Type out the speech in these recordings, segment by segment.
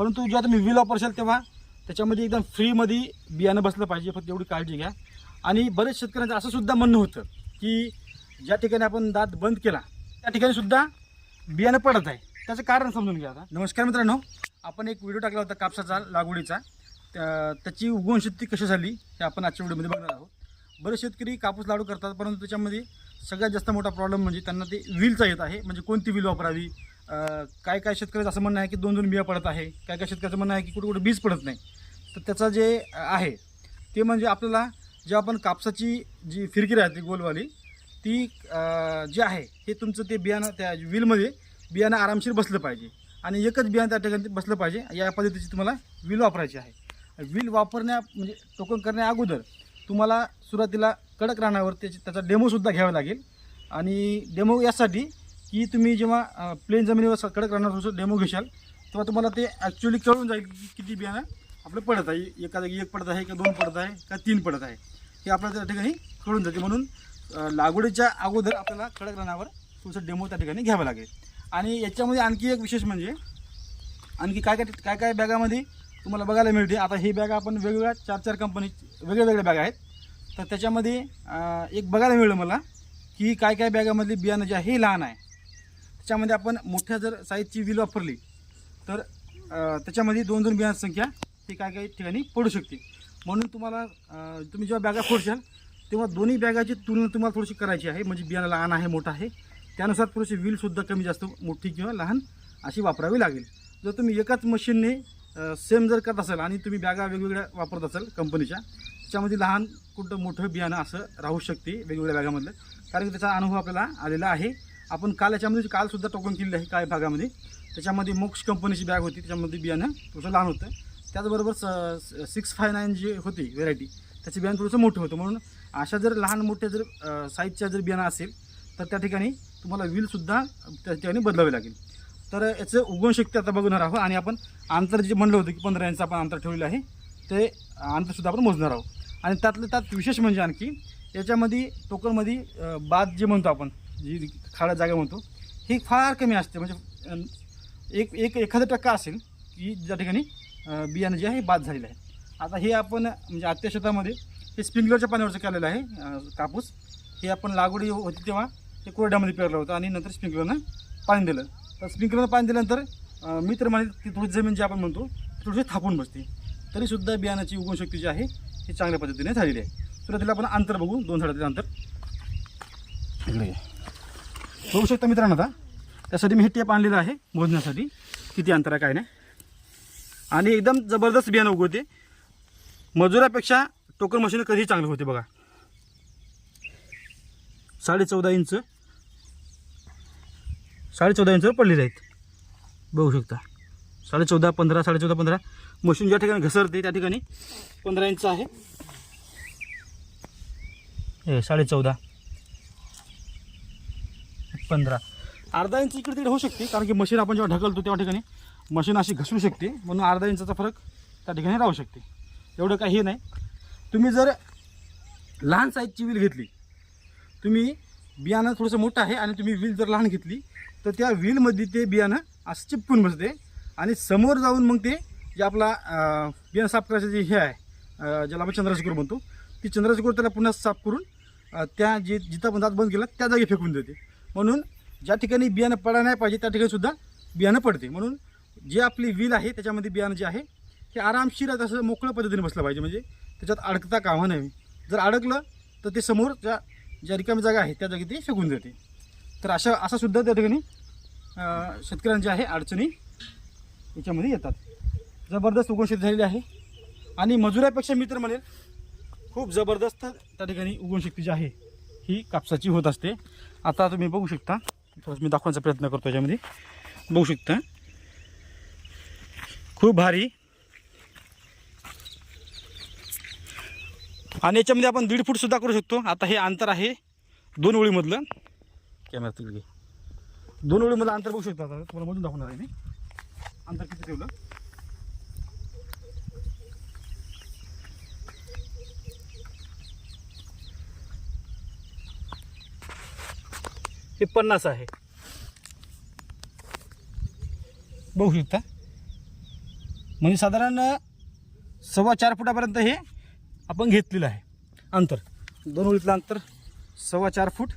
परंतु जेव्हा तुम्ही व्हील वापरशाल तेव्हा त्याच्यामध्ये एकदम फ्रीमध्ये बियाणं बसलं पाहिजे. फक्त एवढी काळजी घ्या. आणि बरेच शेतकऱ्यांचं असं सुद्धा म्हणणं होतं की ज्या ठिकाणी आपण दात बंद केला त्या ठिकाणी सुद्धा बियाणं पडत आहे. त्याचं कारण समजून घ्या आता. नमस्कार मित्रांनो. आपण एक व्हिडिओ टाकला होता कापसाचा लागवडीचा. त्या- त्याची उगवणशक्ती कशी झाली हे आपण आजच्या व्हिडिओमध्ये बघणार आहोत. बरेच शेतकरी कापूस लाडू करतात परंतु त्याच्यामध्ये सगळ्यात जास्त मोठा प्रॉब्लेम म्हणजे त्यांना ते व्हीलचा येत आहे. म्हणजे कोणती व्हील वापरावी? काय काय शेतकऱ्याचं असं म्हणणं आहे की दोन दोन बिया पडत आहे. काय काय शेतकऱ्याचं म्हणणं आहे की कुठे कुठे बीज पडत नाही. तर त्याचं जे आहे ते म्हणजे आपल्याला जेव्हा आपण कापसाची जी फिरकी राहते गोलवाली ती जी आहे हे तुमचं ते बियाणं त्या व्हीलमध्ये बियाणं आरामशीर बसलं पाहिजे. आणि एकच बियाणं त्या ठिकाणी बसलं पाहिजे या पद्धतीची तुम्हाला व्हील वापरायची आहे. व्हील वापरण्या म्हणजे टोकन करण्या अगोदर तुम्हाला सुरुवातीला कडक राहण्यावर त्याची त्याचा डेमोसुद्धा घ्यावा लागेल. आणि डेमो यासाठी की तुम्ही जेव्हा प्लेन जमिनीवर कडक राहणार डेमो घेशाल तेव्हा तुम्हाला ते ॲक्च्युली कळून जाईल की किती बियाणं आपलं पडत आहे. एका जागी एक पडत आहे का दोन पडत आहे का तीन पडत आहे. हे आपल्याला त्या ठिकाणी कळून जाते. म्हणून लागवडीच्या अगोदर आपल्याला कडक राहण्यावर तुमचं डेमो त्या ठिकाणी घ्यावं लागेल. आणि याच्यामध्ये आणखी एक विशेष म्हणजे आणखी काय काय काय काय बॅगामध्ये तुम्हाला बघायला मिळते. आता ही बॅग आपण वेगवेगळ्या चार चार कंपनी वेगळ्या वेगळ्या बॅग आहेत. तर त्याच्यामध्ये एक बघायला मिळलं मला की काय काय बॅगामधली बियाणं जे आहे हे लहान आहे. त्याच्यामध्ये आपण मोठ्या जर साईजची विल वापरली तर त्याच्यामध्ये दोन दोन बियांची संख्या ही काय काही ठिकाणी पडू शकते. म्हणून तुम्हाला तुम्ही जेव्हा बॅगा फोडशाल तेव्हा दोन्ही बॅगाची तुलना तुम्हाला थोडीशी करायची आहे. म्हणजे बियाणं लहान आहे मोठं आहे. त्यानुसार थोडीशी व्हीलसुद्धा कमी जास्त मोठी किंवा लहान अशी वापरावी लागेल. जर तुम्ही एकाच मशीनने सेम जर करत असाल आणि तुम्ही बॅगा वेगवेगळ्या वापरत असाल कंपनीच्या त्याच्यामध्ये लहान कुठं मोठं बियाणं असं राहू शकते वेगवेगळ्या बॅगामधलं. कारण की त्याचा अनुभव आपल्याला आलेला आहे. आपण काल याच्यामध्ये कालसुद्धा टोकन केलेलं आहे काय भागामध्ये. त्याच्यामध्ये मोक्ष कंपनीची बॅग होती त्याच्यामध्ये बियाणं थोडंसं लहान होतं. त्याचबरोबर स सिक्स फाय नाईन जी होती व्हेरायटी त्याचे बियाणं थोडंसं मोठं होतं. म्हणून अशा जर लहान मोठ्या जर साईजच्या जर बियाणं असेल तर त्या ठिकाणी तुम्हाला व्हीलसुद्धा त्या ठिकाणी बदलावे लागेल. तर याचं उगवणशक्ती आता बघणार आहोत आणि आपण अंतर जे म्हणलं होतं की पंधरा इंच आपण अंतर ठेवलेलं आहे ते अंतरसुद्धा आपण मोजणार आहोत. आणि त्यातलं त्यात विशेष म्हणजे आणखी याच्यामध्ये टोकनमध्ये बाद जे म्हणतो आपण जी खाडा जागा म्हणतो ही फार कमी असते. म्हणजे एक एक एखादा टक्का असेल की ज्या ठिकाणी बियाणं जे आहे बाद झालेलं आहे. आता हे आपण म्हणजे आत्या शेतामध्ये हे स्प्रिंकलरच्या पाण्यावरचं केलेलं आहे कापूस. हे आपण लागवडी होती तेव्हा ते कोरड्यामध्ये पेरलं होतं आणि नंतर स्प्रिंकलरनं पाणी दिलं. तर स्प्रिंकलरनं पाणी दिल्यानंतर मी तर म्हणे ती थोडी जमीन जी आपण म्हणतो थोडीशी थापून बसते. तरीसुद्धा बियाणाची उगवणशक्ती जी आहे ही चांगल्या पद्धतीने झालेली आहे. सुरुवातीला आपण अंतर बघू दोन झाडातील अंतर. इकडे बघू शकता मित्रांनो आता. त्यासाठी मी हे टेप आणलेलं आहे मोजण्यासाठी. किती अंतर आहे काय नाही. आणि एकदम जबरदस्त बियाणं उगवते. मजुरापेक्षा टोकन मशीन कधीही चांगलं होते बघा. साडे चौदा इंच साडे चौदा इंचवर पडलेले आहेत. बघू शकता. साडे चौदा पंधरा साडे चौदा पंधरा. मशीन ज्या ठिकाणी घसरते त्या ठिकाणी पंधरा इंच आहे. हे साडे चौदा पंधरा. अर्धा इंच इकडे तिकडे होऊ शकते कारण की मशीन आपण जेव्हा ढकलतो तेव्हा ठिकाणी मशीन अशी घसरू शकते. म्हणून अर्धा इंचाचा फरक त्या ठिकाणी राहू शकते. एवढं काही हे नाही. तुम्ही जर लहान साईजची व्हील घेतली तुम्ही बियाणं थोडंसं मोठं आहे आणि तुम्ही व्हील जर लहान घेतली तर त्या व्हीलमध्ये ते बियाणं असं चिपकून बसते. आणि समोर जाऊन मग ते जे आपला बियाणं साफ करायचं जे हे आहे ज्याला आपण चंद्रशेखर म्हणतो ती चंद्रशेखर त्याला पुन्हा साफ करून त्या जे जिथं आपण दात बंद केला त्या जागी फेकून देते. म्हणून ज्या ठिकाणी बियाणं पडा नाही पाहिजे त्या ठिकाणी सुद्धा बियाणं पडते. म्हणून जे आपली व्हील आहे त्याच्यामध्ये बियाणं जे आहे ते आरामशीर असं मोकळ्या पद्धतीने बसलं पाहिजे. म्हणजे त्याच्यात अडकता कामा नये. जर अडकलं तर ते समोर ज्या ज्या रिकामी जागा आहे त्या जागी ते फेकून देते. तर अशा असा सुद्धा त्या ठिकाणी शेतकऱ्यांच्या आहे अडचणी याच्यामध्ये येतात. जबरदस्त उगवणशेती झालेली आहे. आणि मजुरापेक्षा मी तर म्हणेल खूप जबरदस्त त्या ठिकाणी उगवणशक्ती जी आहे ही कापसाची होत असते. आता तुम्ही बघू शकता. थोडंसं मी दाखवण्याचा प्रयत्न करतो याच्यामध्ये. बघू शकता. खूप भारी. आणि याच्यामध्ये आपण दीड फूट सुद्धा करू शकतो. आता हे अंतर आहे दोन ओळीमधलं कॅमेरा तिकडे दोन ओळीमधलं अंतर बघू शकता आता. तुम्हाला मधून दाखवणार आहे मी. अंतर किती ठेवलं? हे पन्नास आहे. बघू शकता. म्हणजे साधारण सव्वा चार फुटापर्यंत हे आपण घेतलेलं आहे. अंतर. दोन ओळीतलं अंतर सव्वा चार फूट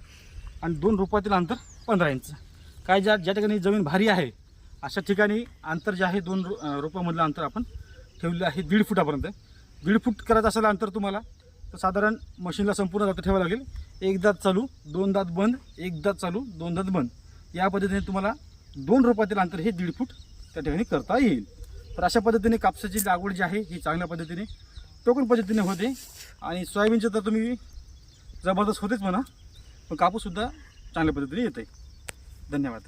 आणि दोन रोपातील अंतर पंधरा इंच. काय ज्या ज्या ठिकाणी जमीन भारी आहे अशा ठिकाणी अंतर जे आहे दोन रो रोपामधलं अंतर आपण ठेवलेलं आहे दीड फुटापर्यंत. दीड फूट करायचं असेल अंतर तुम्हाला तर साधारण मशीनला संपूर्ण दात ठेवावं लागेल. एक दात चालू दोन दात बंद एक दात चालू दोन दात बंद. या पद्धतीने तुम्हाला दोन रोपातील अंतर हे दीड फूट त्या ठिकाणी करता येईल. तर अशा पद्धतीने कापसाची लागवड जी आहे ही चांगल्या पद्धतीने टोकन पद्धतीने होते. आणि सोयाबीनचं तर तुम्ही जबरदस्त होतेच म्हणा पण कापूससुद्धा चांगल्या पद्धतीने येते धन्यवाद.